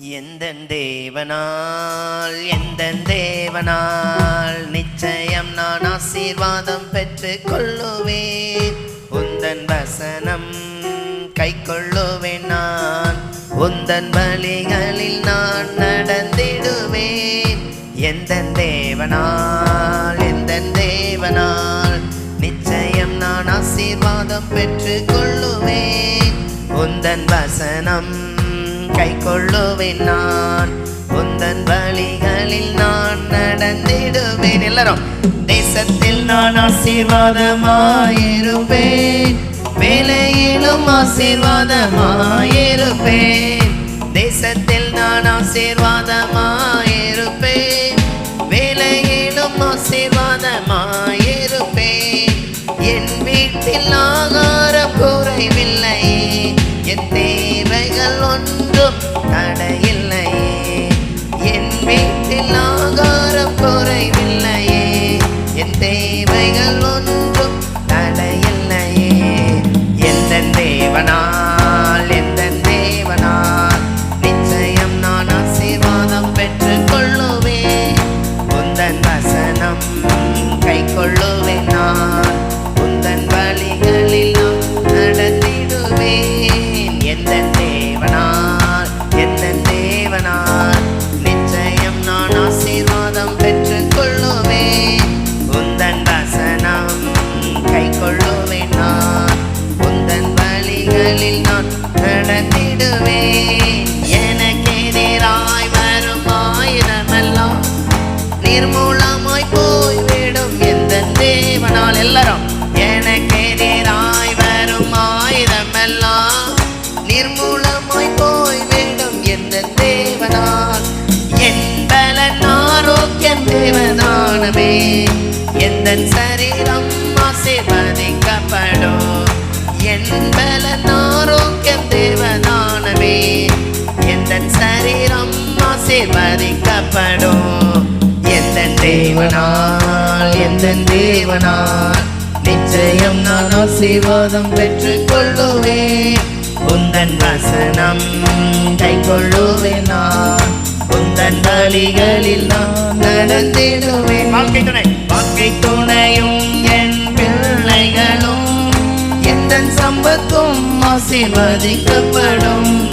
எந்த தேவனால் எந்த தேவனால் நிச்சயம் நான் ஆசீர்வாதம் பெற்று கொள்ளுவேன். உந்தன் வசனம் கை கொள்ளுவேன் நான். உந்தன் வழிகளில் நான் நடந்திடுவேன். எந்த தேவனால் எந்த தேவனால் நிச்சயம் நான் ஆசீர்வாதம் பெற்று கொள்ளுவேன். உந்தன் வசனம் கை கொள்ளுவேன் நான். உந்தன் வழிகளில் நான் நடந்திடுவேன். எல்லாரும் தேசத்தில் நான் ஆசீர்வாதமாயிருப்பேன். வேலையிலும் ஆசீர்வாதமாயிருப்பேன். தேசத்தில் நான் ஆசீர்வாதமாயிருப்பேன். வேலையிலும் ஆசீர்வாதமாயிருப்பேன். என் வீட்டில் ஆகார குறைவில்லையே வீட்டில் ஆகாரம் நிர்மூலமாய் போய்விடும் எந்த தேவனால் எல்லாரும். எனக்கு எதிராய் வரும் ஆயுதமெல்லாம். நிர்மூலமாய் போய்விடும் எந்த தேவனால். என் பலன் ஆரோக்கியம் தேவதானமே. எந்த சரீரம் ஆசீர்வதிக்கப்படும். என் பலன் ஆரோக்கியம் தேவதானமே. எந்த சரீரம் ஆசீர்வதிக்கப்படும். தேவனால் எந்த தேவனால்? நிச்சயம் நான் ஆசீர்வாதம் பெற்றுக் கொள்ளுவேன் உந்தன் வசனம் கை கொள்ளுவேன் நான். உந்தன் வழிகளில் நான் நடந்திடுவேன். வாழ்க்கை துணை வாழ்க்கை துணையும் என் பிள்ளைகளும் எந்த சம்பத்தும் ஆசீர்வதிக்கப்படும்.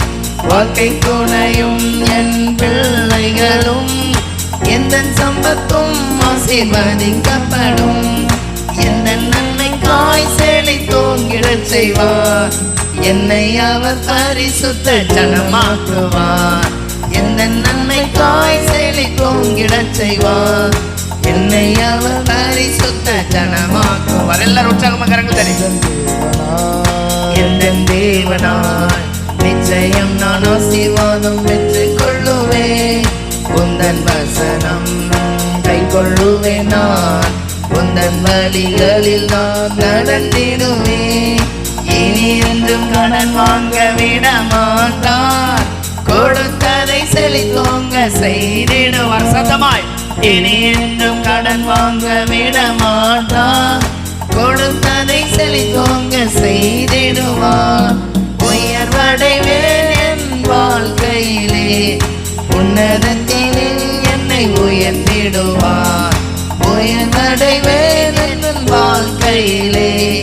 வாழ்க்கை துணையும் என் பிள்ளைகளும் எந்த சம்பத்தும் ஆசீர்வதிக்கப்படும். எந்த காய் செழி தோங்கிடச் செய்வார். என்னை அவர் பரிசுத்த ஜனமாக்குவார். எந்த காய் செழி தோங்கிடச் செய்வார். என்னை அவர் பரிசுத்த ஜனமாக்குவார். எல்லாரும் உற்சாகமாக கரங்கள் தெரியும் எந்த தேவனால் நிச்சயம் நான் ஆசீர்வாதம் பெற்றுக் கொள்ளுவேன். உந்தன் வசனம் கை கொள்ளுவேன் நான் உந்தன் வழிகளில் நான் நடந்திடுவேன் இனி என்றும் கடன் வாங்க விட மாட்டார் கொடுத்ததை செழித்தோங்க செய்திடுவார். சத்தமாய். இனி என்றும் கடன் வாங்க விட மாட்டார் கொடுத்ததை செழித்தோங்க செய்திடுவார். உயர்த்திடுவார் உயர்வடைவேன் என் வாழ்க்கையிலே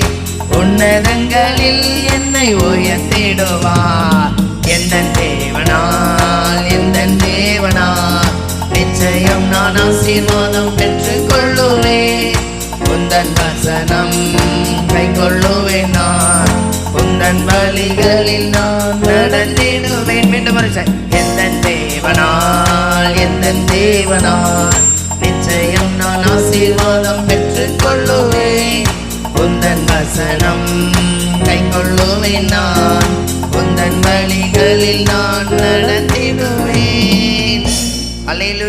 உன்னதங்களில் என்னை உயர்த்திடுவார். எந்த தேவனால் எந்த தேவனால்? நிச்சயம் நான் ஆசீர்வாதம் பெற்றுக் கொள்ளுவேன் உந்தன் வசனம் கை கொள்ளுவேன் நான். உந்தன் வழிகளில் நான் நடந்திடுவேன். மீண்டும் எந்த தேவனா? என் தேவனால் நிச்சயம் நான் ஆசீர்வாதம் பெற்றுக் கொள்ளுவேன் உந்தன் வசனம் கை கொள்ளுவேன் நான். உந்தன் வழிகளில் நான் நடந்திடுவேன் அலையிலு